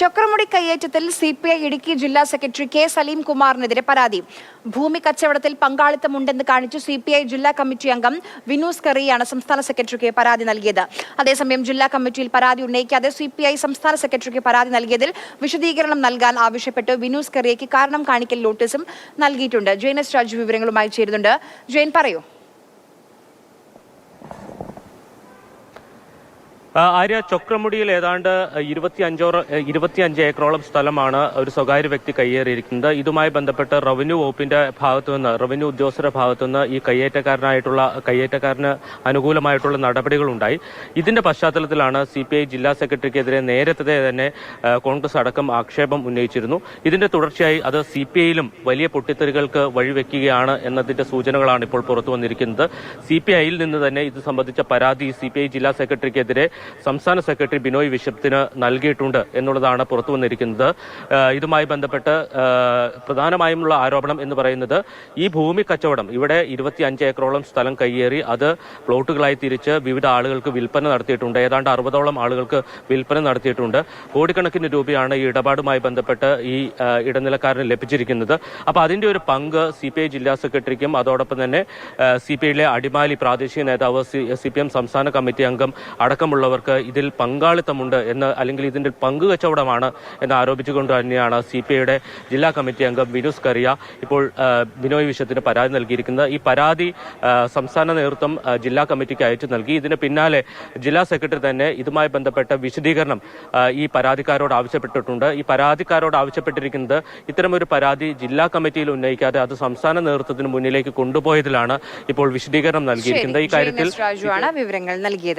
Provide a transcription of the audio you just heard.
ചക്രമുടി കയ്യേറ്റത്തിൽ C P I Idukki ജില്ലാ secretary K Saleem കുമാറിനെതിരെ പരാതി. ഭൂമി കച്ചവടത്തിൽ പങ്കാളിത്തമുണ്ടെന്ന് കാണിച്ച് സി പി ഐ ജില്ലാ കമ്മിറ്റി അംഗം വിനൂസ് കറിയാണ് സംസ്ഥാന സെക്രട്ടറിക്ക് പരാതി നൽകിയത്. അതേസമയം ജില്ലാ കമ്മിറ്റിയിൽ പരാതി ഉന്നയിക്കാതെ സി പി ഐ സംസ്ഥാന സെക്രട്ടറിക്ക് പരാതി നൽകിയതിൽ വിശദീകരണം നൽകാൻ ആവശ്യപ്പെട്ട് വിനൂസ് കറിയയ്ക്ക് കാരണം കാണിക്കൽ നോട്ടീസും നൽകിയിട്ടുണ്ട്. ജെയിൻ എസ് രാജു വിവരങ്ങളുമായി ചേരുന്നുണ്ട്. ജെയിൻ പറയൂ. ആര്യ ചൊക്രമുടിയിൽ ഏതാണ്ട് ഇരുപത്തി അഞ്ചോറ് ഇരുപത്തിയഞ്ച് ഏക്കറോളം സ്ഥലമാണ് ഒരു സ്വകാര്യ വ്യക്തി കയ്യേറിയിരിക്കുന്നത്. ഇതുമായി ബന്ധപ്പെട്ട് റവന്യൂ വകുപ്പിന്റെ ഭാഗത്തു നിന്ന് റവന്യൂ ഉദ്യോഗസ്ഥരുടെ ഭാഗത്തു നിന്ന് ഈ കയ്യേറ്റക്കാരനായിട്ടുള്ള കയ്യേറ്റക്കാരന് അനുകൂലമായിട്ടുള്ള നടപടികളുണ്ടായി. ഇതിന്റെ പശ്ചാത്തലത്തിലാണ് സി പി ഐ ജില്ലാ സെക്രട്ടറിക്കെതിരെ നേരത്തെ തന്നെ കോൺഗ്രസ് അടക്കം ആക്ഷേപം ഉന്നയിച്ചിരുന്നു. ഇതിന്റെ തുടർച്ചയായി അത് സി പി ഐയിലും വലിയ പൊട്ടിത്തെറികൾക്ക് വഴിവെക്കുകയാണ് എന്നതിന്റെ സൂചനകളാണ് ഇപ്പോൾ പുറത്തു വന്നിരിക്കുന്നത് സി പി ഐയിൽ നിന്ന് തന്നെ ഇത് സംബന്ധിച്ച പരാതി സി പി ഐ ജില്ലാ സെക്രട്ടറിക്കെതിരെ സംസ്ഥാന സെക്രട്ടറി ബിനോയ് വിശ്വത്തിന് നൽകിയിട്ടുണ്ട് എന്നുള്ളതാണ് പുറത്തു വന്നിരിക്കുന്നത്. ഇതുമായി ബന്ധപ്പെട്ട് പ്രധാനമായുമുള്ള ആരോപണം എന്ന് പറയുന്നത് ഈ ഭൂമി കച്ചവടം ഇവിടെ ഇരുപത്തി അഞ്ച് ഏക്കറോളം സ്ഥലം കയ്യേറി അത് പ്ലോട്ടുകളായി തിരിച്ച് വിവിധ ആളുകൾക്ക് വിൽപ്പന നടത്തിയിട്ടുണ്ട്. ഏതാണ്ട് അറുപതോളം ആളുകൾക്ക് വിൽപ്പന നടത്തിയിട്ടുണ്ട്. കോടിക്കണക്കിന് രൂപയാണ് ഈ ഇടപാടുമായി ബന്ധപ്പെട്ട് ഈ ഇടനിലക്കാരന് ലഭിച്ചിരിക്കുന്നത്. അപ്പോൾ അതിന്റെ ഒരു പങ്ക് സി പി ഐ ജില്ലാ സെക്രട്ടറിക്കും അതോടൊപ്പം തന്നെ സി പി ഐയിലെ അടിമാലി പ്രാദേശിക നേതാവ് സി പി എം സംസ്ഥാന കമ്മിറ്റി അംഗം അടക്കമുള്ളവർക്ക് ഇതിൽ പങ്കാളിത്തമുണ്ട് എന്ന് അല്ലെങ്കിൽ ഇതിന്റെ പങ്ക് കച്ചവടമാണ് എന്ന് ആരോപിച്ചുകൊണ്ട് തന്നെയാണ് സി പി ഐയുടെ ജില്ലാ കമ്മിറ്റി അംഗം വിനുസ് കറിയ ഇപ്പോൾ ബിനോയ് വിശ്വത്തിന് പരാതി നൽകിയിരിക്കുന്നത്. ഈ പരാതി സംസ്ഥാന നേതൃത്വം ജില്ലാ കമ്മിറ്റിക്ക് അയച്ചു നൽകി. ഇതിന് പിന്നാലെ ജില്ലാ സെക്രട്ടറി തന്നെ ഇതുമായി ബന്ധപ്പെട്ട വിശദീകരണം ഈ പരാതിക്കാരോട് ആവശ്യപ്പെട്ടിട്ടുണ്ട്. ഈ പരാതിക്കാരോട് ആവശ്യപ്പെട്ടിരിക്കുന്നത് ഇത്തരമൊരു പരാതി ജില്ലാ കമ്മിറ്റിയിൽ ഉന്നയിക്കാതെ അത് സംസ്ഥാന നേതൃത്വത്തിന് മുന്നിലേക്ക് കൊണ്ടുപോയതിലാണ് ഇപ്പോൾ വിശദീകരണം നൽകിയിരിക്കുന്നത്. ഈ കാര്യത്തിൽ വിവരങ്ങൾ നൽകിയത്.